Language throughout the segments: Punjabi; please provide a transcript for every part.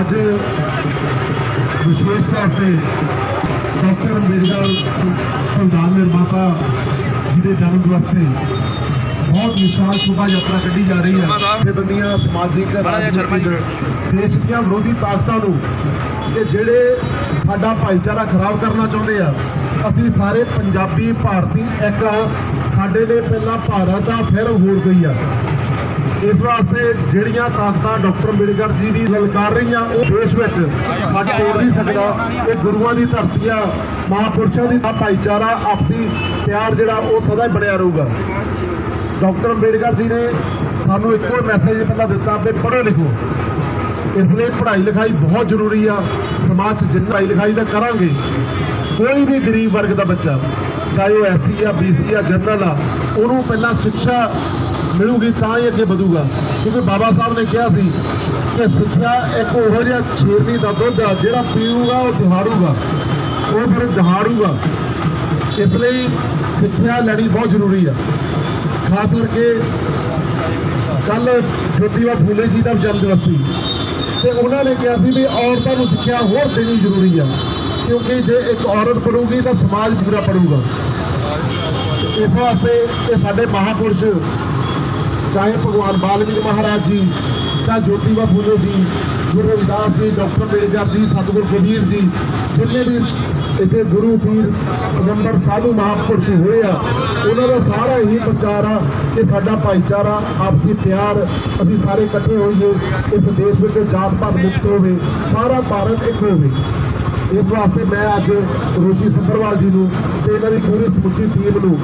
ਅੱਜ ਵਿਸ਼ੇਸ਼ ਤੌਰ ਤੇ ਡਾਕਟਰ ਅੰਬੇਦਕਰ ਸੰਵਿਧਾਨ ਨਿਰਮਾਤਾ ਜੀ ਦੇ ਜਨਮ ਦਿਵਸ ਬਹੁਤ ਵਿਸ਼ਾਲ ਸ਼ੋਭਾ ਯਾਤਰਾ ਕੱਢੀ ਜਾ ਰਹੀ ਹੈ। ਇਹ ਸਮਾਜਿਕ ਰਾਜਨੀਤਿਕ ਦੇਸ਼ ਦੀਆਂ ਵਿਰੋਧੀ ਤਾਕਤਾਂ ਨੂੰ ਕਿ ਜਿਹੜੇ ਸਾਡਾ ਭਾਈਚਾਰਾ ਖਰਾਬ ਕਰਨਾ ਚਾਹੁੰਦੇ ਆ ਅਸੀਂ ਸਾਰੇ ਪੰਜਾਬੀ ਭਾਰਤੀ ਇੱਕ ਸਾਡੇ ਲਈ ਪਹਿਲਾਂ ਭਾਰਤ ਆ, ਫਿਰ ਹੋਰ ਕੋਈ ਆ। ਇਸ ਵਾਸਤੇ ਜਿਹੜੀਆਂ ਤਾਕਤਾਂ ਡਾਕਟਰ ਅੰਬੇਡਕਰ ਜੀ ਦੀ ਲਲਕਾਰ ਰਹੀਆਂ, ਉਹ ਦੇਸ਼ ਵਿੱਚ ਸੱਚ ਤੋੜ ਨਹੀਂ ਸਕਦਾ। ਇਹ ਗੁਰੂਆਂ ਦੀ ਧਰਤੀ ਆ, ਮਹਾਪੁਰਸ਼ਾਂ ਦੀ ਭਾਈਚਾਰਾ, ਆਪਸੀ ਪਿਆਰ ਜਿਹੜਾ, ਉਹ ਸਦਾ ਹੀ ਬਣਿਆ ਰਹੂਗਾ। ਡਾਕਟਰ ਅੰਬੇਡਕਰ ਜੀ ਨੇ ਸਾਨੂੰ ਇੱਕੋ ਮੈਸੇਜ ਪਹਿਲਾਂ ਦਿੱਤਾ ਵੀ ਪੜ੍ਹੋ ਲਿਖੋ। ਇਸ ਲਈ ਪੜ੍ਹਾਈ ਲਿਖਾਈ ਬਹੁਤ ਜ਼ਰੂਰੀ ਆ। ਸਮਾਜ 'ਚ ਜਿੰਨਾ ਪੜ੍ਹਾਈ ਲਿਖਾਈ ਦਾ ਕਰਾਂਗੇ, ਕੋਈ ਵੀ ਗਰੀਬ ਵਰਗ ਦਾ ਬੱਚਾ ਚਾਹੇ ਉਹ ਐਸਸੀ ਆ, ਬੀਸੀ ਆ, ਜਨਰਲ ਆ, ਉਹਨੂੰ ਪਹਿਲਾਂ ਸਿੱਖਿਆ ਮਿਲੂਗੀ ਤਾਂ ਹੀ ਅੱਗੇ ਵਧੂਗਾ। ਕਿਉਂਕਿ ਬਾਬਾ ਸਾਹਿਬ ਨੇ ਕਿਹਾ ਸੀ ਕਿ ਸਿੱਖਿਆ ਇੱਕ ਉਹੋ ਜਿਹਾ ਛੇਰਨੀ ਦਾ ਦੁੱਧ ਆ, ਜਿਹੜਾ ਪੀਊਗਾ, ਉਹ ਦਿਹਾੜੂਗਾ। ਉਹ ਫਿਰ ਦਹਾੜੂਗਾ। ਇਸ ਲਈ ਸਿੱਖਿਆ ਲੈਣੀ ਬਹੁਤ ਜ਼ਰੂਰੀ ਆ। ਖਾਸ ਕਰਕੇ ਕੱਲ ਜੋਤੀਬਾ ਫੂਲੇ ਜੀ ਦਾ ਜਨਮ ਦਿਵਸ ਸੀ। ਤੇ ਉਹਨਾਂ ਨੇ ਕਿਹਾ ਸੀ ਵੀ ਔਰਤਾਂ ਨੂੰ ਸਿੱਖਿਆ ਹੋਰ ਦੇਣੀ ਜ਼ਰੂਰੀ ਆ। ਕਿਉਂਕਿ ਜੇ ਇੱਕ ਔਰਤ ਪੜੂਗੀ ਤਾਂ ਸਮਾਜ ਪੂਰਾ ਪੜੂਗਾ ਇਸ ਵਾਸਤੇ ਇਹ ਸਾਡੇ ਮਹਾਪੁਰਸ਼, ਚਾਹੇ ਭਗਵਾਨ ਬਾਲਮੀਕ ਮਹਾਰਾਜ ਜੀ, ਚਾਹੇ ਜੋਤੀਬਾ ਫੂਲੇ ਜੀ, ਗੁਰੂ ਰਵਿਦਾਸ ਜੀ, ਡਾਕਟਰ ਅੰਬੇਡਕਰ ਜੀ, ਸਤਿਗੁਰੂ ਕਬੀਰ ਜੀ, ਜਿੰਨੇ ਵੀ ਇੱਥੇ ਗੁਰੂ ਪੀਰ ਪੈਗੰਬਰ ਸਾਧੂ ਮਹਾਪੁਰਸ਼ ਹੋਏ ਆ, ਉਹਨਾਂ ਦਾ ਸਾਰਾ ਇਹੀ ਪ੍ਰਚਾਰ ਆ ਕਿ ਸਾਡਾ ਭਾਈਚਾਰਾ, ਆਪਸੀ ਪਿਆਰ, ਅਸੀਂ ਸਾਰੇ ਇਕੱਠੇ ਹੋਈਏ, ਇਸ ਦੇਸ਼ ਵਿੱਚ ਜਾਤ ਪਾਤ ਮੁਕਤ ਹੋਵੇ, ਸਾਰਾ ਭਾਰਤ ਇੱਕ ਹੋਵੇ। ਇਸ ਵਾਸਤੇ ਮੈਂ ਅੱਜ ਰੋਸ਼ੀ ਸੰਭਰਵਾਲ ਜੀ ਨੂੰ ਤੇ ਇਹਨਾਂ ਦੀ ਪੂਰੀ ਸਮੁੱਚੀ ਟੀਮ ਨੂੰ,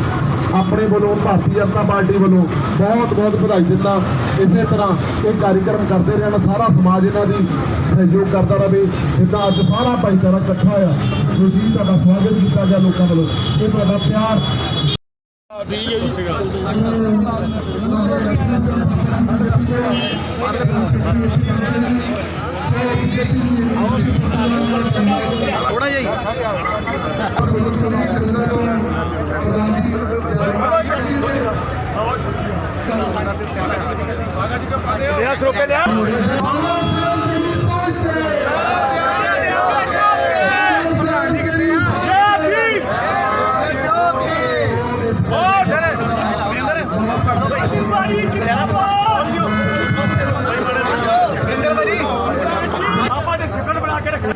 ਆਪਣੇ ਵੱਲੋਂ, ਭਾਰਤੀ ਜਨਤਾ ਪਾਰਟੀ ਵੱਲੋਂ ਬਹੁਤ ਬਹੁਤ ਵਧਾਈ ਦਿੰਦਾ। ਇਸੇ ਤਰ੍ਹਾਂ ਇਹ ਕਾਰਜਕ੍ਰਮ ਕਰਦੇ ਰਹਿਣਾ, ਸਾਰਾ ਸਮਾਜ ਇਹਨਾਂ ਦੀ ਸਹਿਯੋਗ ਕਰਦਾ ਰਹੇ। ਜਿੱਦਾਂ ਅੱਜ ਸਾਰਾ ਭਾਈਚਾਰਾ ਇਕੱਠਾ ਹੋਇਆ ਤੁਸੀਂ ਤੁਹਾਡਾ ਸਵਾਗਤ ਕੀਤਾ ਗਿਆ ਲੋਕਾਂ ਵੱਲੋਂ। ਇਹ ਤੁਹਾਡਾ ਪਿਆਰ। ਠੀਕ ਹੈ ਜੀ ਥੋੜਾ ਤੇਰਾ ਸਰੋਪੇ ਲਿਆ।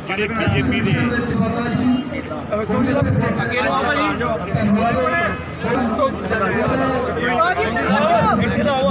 ਜਿਹੜੇ ਬੀਜੇਪੀ ਦੇ ਅੱਗੇ ਨੂੰ ਆ ਭਾਜੀ ਇੱਥੇ ਦਾ ਆਓ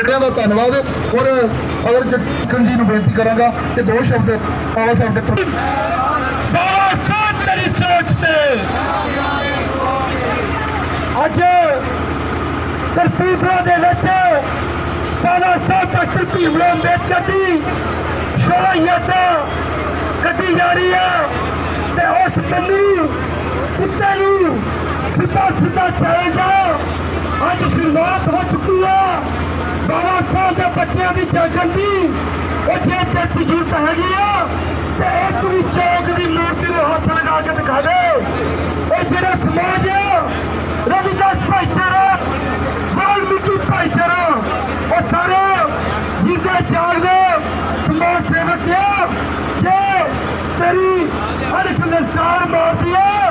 ਕੈਨੇਡੀਆਂ ਦਾ ਧੰਨਵਾਦ। ਔਰ ਅਗਰ ਜੱਟਨ ਜੀ ਬੇਨਤੀ ਕਰਾਂਗਾ ਕਿ ਦੋ ਸ਼ਬਦ ਬਾਬਾ ਸਾਹਿਬ ਦੇ ਬਾਬਾ ਸਾਹਿਬ ਤੇਰੀ ਸੋਚ ਤੇ। ਅੱਜ ਕਰਤੂਤਾਂ ਦੇ ਵਿੱਚ ਬਾਬਾ ਸਾਹਿਬ ਡਾਕਟਰ ਭੀਮ ਰਾਮ ਅੰਬੇਦਕਰ ਦੀ ਸ਼ੋਭਾ ਯਾਤਰਾ ਕੱਢੀ ਜਾ ਰਹੀ ਹੈ ਤੇ ਉਸ ਪੰਨੀ ਕੁੱਤੇ ਨੂੰ ਸਿੱਧਾ ਸਿੱਧਾ ਚਲੇਗਾ ਅੱਜ ਸ਼ੁਰੂਆਤ ਹੋ ਚੁੱਕੀ ਹੈ 12 ਸਾਲ ਦੇ ਬੱਚਿਆਂ ਦੀ ਜਾਗਣ ਦੀ ਉਹ ਜੇ ਤੇ ਜ਼ਰੂਰਤ ਹੈਗੀ ਆ ਤੇ ਇਹ ਤੁਸੀਂ ਚੌਕ ਦੀ ਮੂਰਤੀ ਦੇ ਹੱਥ ਲਗਾ ਕੇ ਦਿਖਾ ਦੇ। ਇਹ ਜਿਹੜਾ ਸਮਾਜ ਆ, ਰਵਿਦਾਸ ਭਾਈਚਾਰਾ, ਵਾਲਮੀਕੀ ਭਾਈਚਾਰਾ, ਉਹ ਸਾਰੇ ਜਿੰਦੇ ਜਾਗਦੇ, ਸਮਾਜ ਸੇਵਕ ਆ ਜੇ ਤੇਰੀ ਹਰ ਇੱਕ ਨਿਰਸਾਰ ਮਾਰਦੀ ਆ।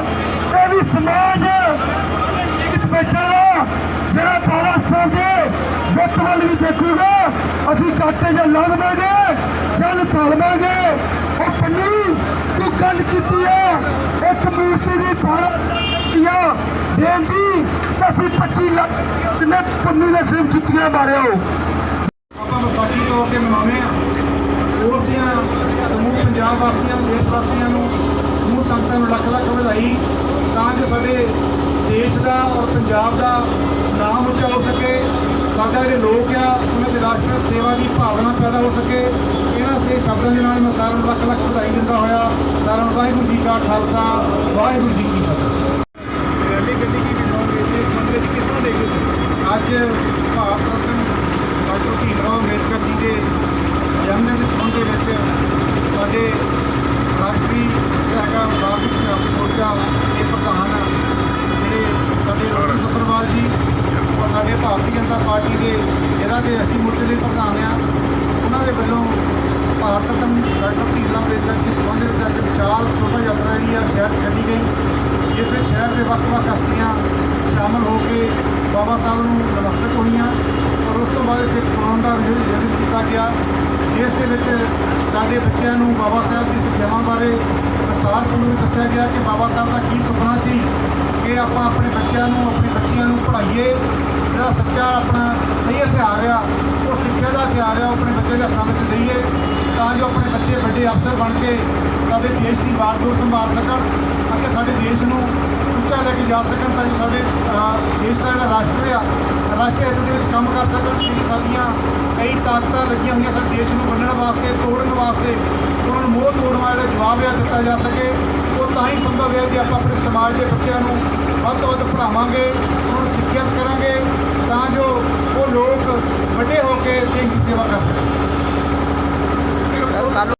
ਅਸੀਂ ਕਾਟੇ ਜਾਂ ਲਾ ਦੇਵਾਂਗੇ ਜਲ ਉਹ ਪੰਨੀ, ਤੂੰ ਗੱਲ ਕੀਤੀ ਆ। ਇੱਕ ਮੂਰਤੀ ਦੀ ਭਾਰਤ ਦੇਣ ਦੀ ਅਸੀਂ 25 ਲੱਖ ਨੇ ਪੰਨੀ ਦੇ ਸਿਰ ਜੁੱਤੀਆਂ ਮਾਰਿਓ ਆਪਾਂ ਵਿਸਾਖੀ ਤੌਰ ਤੇ ਮਨਾਉਂਦੇ ਆ ਉਸ ਦੀਆਂ ਸਮੂਹ ਪੰਜਾਬ ਵਾਸੀਆਂ ਨੂੰ ਦੇਸ਼ ਵਾਸੀਆਂ ਨੂੰ ਸਮੂਹ ਸੰਗਤਾਂ ਨੂੰ ਲੱਖ ਲੱਖ ਵਧਾਈ, ਤਾਂ ਕਿ ਸਾਡੇ ਦੇਸ਼ ਦਾ ਔਰ ਪੰਜਾਬ ਦਾ ਨਾਮ ਉੱਚਾ ਹੋ ਸਕੇ। ਸਾਡਾ ਜਿਹੜੇ ਲੋਕ ਆ ਉਹਨਾਂ ਦੇ ਰਾਸ਼ਟਰ ਸੇਵਾ ਦੀ ਭਾਵਨਾ ਪੈਦਾ ਹੋ ਸਕੇ। ਇਹਨਾਂ ਸੇ ਸ਼ਬਦਾਂ ਦੇ ਨਾਲ ਮੈਂ ਸਾਰਿਆਂ ਨੂੰ ਲੱਖ ਲੱਖ ਵਧਾਈ ਦਿੰਦਾ ਹੋਇਆ। ਸਾਰਿਆਂ ਨੂੰ ਵਾਹਿਗੁਰੂ ਜੀ ਕਾ ਖਾਲਸਾ ਵਾਹਿਗੁਰੂ ਜੀ ਕੀ ਫਤਿਹ। ਰੈਲੀ ਗੱਡੀ ਕੀ ਬਣਾਉਂਗੇ ਇਸ ਸੰਬੰਧ ਵਿੱਚ ਕਿਸ ਤਰ੍ਹਾਂ ਦੇਖਦੇ ਅੱਜ ਭਾਰਤ ਰਤਨ ਡਾਕਟਰ ਭੀਮ ਰਾਓ ਅੰਬੇਦਕਰ ਜਿਹੜਾ ਦੇ ਅਸੀਂ ਮੋਰਚੇ ਦੇ ਪ੍ਰਧਾਨ ਆ, ਉਹਨਾਂ ਦੇ ਵੱਲੋਂ ਭਾਰਤ ਰਤਨ ਡਾਕਟਰ ਭੀਮਰਾਓ ਅੰਬੇਦਕਰ ਜੀ ਦੇ ਸੰਬੰਧ ਵਿੱਚ ਅੱਜ ਵਿਸ਼ਾਲ ਸ਼ੋਭਾ ਯਾਤਰਾ ਜਿਹੜੀ ਆ ਸ਼ਹਿਰ 'ਚ ਕੱਢੀ ਗਈ। ਜਿਸ ਵਿੱਚ ਸ਼ਹਿਰ ਦੇ ਵੱਖ-ਵੱਖ ਹਸਤੀਆਂ ਸ਼ਾਮਲ ਹੋ ਕੇ ਬਾਬਾ ਸਾਹਿਬ ਨੂੰ ਨਮਸਤਕ ਹੋਈਆਂ ਔਰ ਉਸ ਤੋਂ ਬਾਅਦ ਇੱਕ ਪ੍ਰੋਗਰਾਮ ਦਾ ਆਯੋਜਨ ਕੀਤਾ ਗਿਆ। ਜਿਸ ਦੇ ਵਿੱਚ ਸਾਡੇ ਬੱਚਿਆਂ ਨੂੰ ਬਾਬਾ ਸਾਹਿਬ ਦੀ ਸਿੱਖਿਆਵਾਂ ਬਾਰੇ ਵਿਸਥਾਰਪੂਰਵਕ ਦੱਸਿਆ ਗਿਆ ਕਿ ਬਾਬਾ ਸਾਹਿਬ ਦਾ ਕੀ ਸੁਪਨਾ ਸੀ ਕਿ ਆਪਾਂ ਆਪਣੇ ਬੱਚਿਆਂ ਨੂੰ, ਆਪਣੀ ਬੱਚੀਆਂ ਨੂੰ ਪੜ੍ਹਾਈਏ। ਜਿਹੜਾ ਸੱਚਾ ਆਪਣਾ ਸਹੀ ਹਥਿਆਰ ਆ, ਉਹ ਸਿੱਖਿਆ ਦਾ ਹਥਿਆਰ ਆ, ਉਹ ਆਪਣੇ ਬੱਚੇ ਦੇ ਹੱਥਾਂ ਵਿੱਚ ਦਈਏ, ਤਾਂ ਜੋ ਆਪਣੇ ਬੱਚੇ ਵੱਡੇ ਅਫਸਰ ਬਣ ਕੇ ਸਾਡੇ ਦੇਸ਼ ਦੀ ਬਾਗਡੋਰ ਸੰਭਾਲ ਸਕਣ ਅਤੇ ਸਾਡੇ ਦੇਸ਼ ਨੂੰ ਜਾ ਸਕਣ ਤਾਂ ਜੋ ਸਾਡੇ ਦੇਸ਼ ਦਾ ਜਿਹੜਾ ਰਾਸ਼ਟਰ ਆ, ਰਾਸ਼ਟਰ ਹਿੱਤ ਦੇ ਵਿੱਚ ਕੰਮ ਕਰ ਸਕਣ। ਜਿਹੜੀ ਸਾਡੀਆਂ ਕਈ ਤਾਕਤਾਂ ਲੱਗੀਆਂ ਹੋਈਆਂ ਸਾਡੇ ਦੇਸ਼ ਨੂੰ ਵੰਡਣ ਵਾਸਤੇ, ਤੋੜਨ ਵਾਸਤੇ। ਉਹਨਾਂ ਨੂੰ ਮੋਹ ਤੋੜਨ ਵਾਲਾ ਜਿਹੜਾ ਜਵਾਬ ਆ ਦਿੱਤਾ ਜਾ ਸਕੇ। ਉਹ ਤਾਂ ਹੀ ਸੰਭਵ ਹੈ ਜੇ ਆਪਾਂ ਆਪਣੇ ਸਮਾਜ ਦੇ ਬੱਚਿਆਂ ਨੂੰ ਵੱਧ ਤੋਂ ਵੱਧ ਪੜ੍ਹਾਵਾਂਗੇ, ਉਹਨਾਂ ਨੂੰ ਸਿੱਖਿਅਤ ਕਰਾਂਗੇ, ਤਾਂ ਜੋ ਉਹ ਲੋਕ ਵੱਡੇ ਹੋ ਕੇ ਦੇਸ਼ ਦੀ ਸੇਵਾ ਕਰ ਸਕਣ।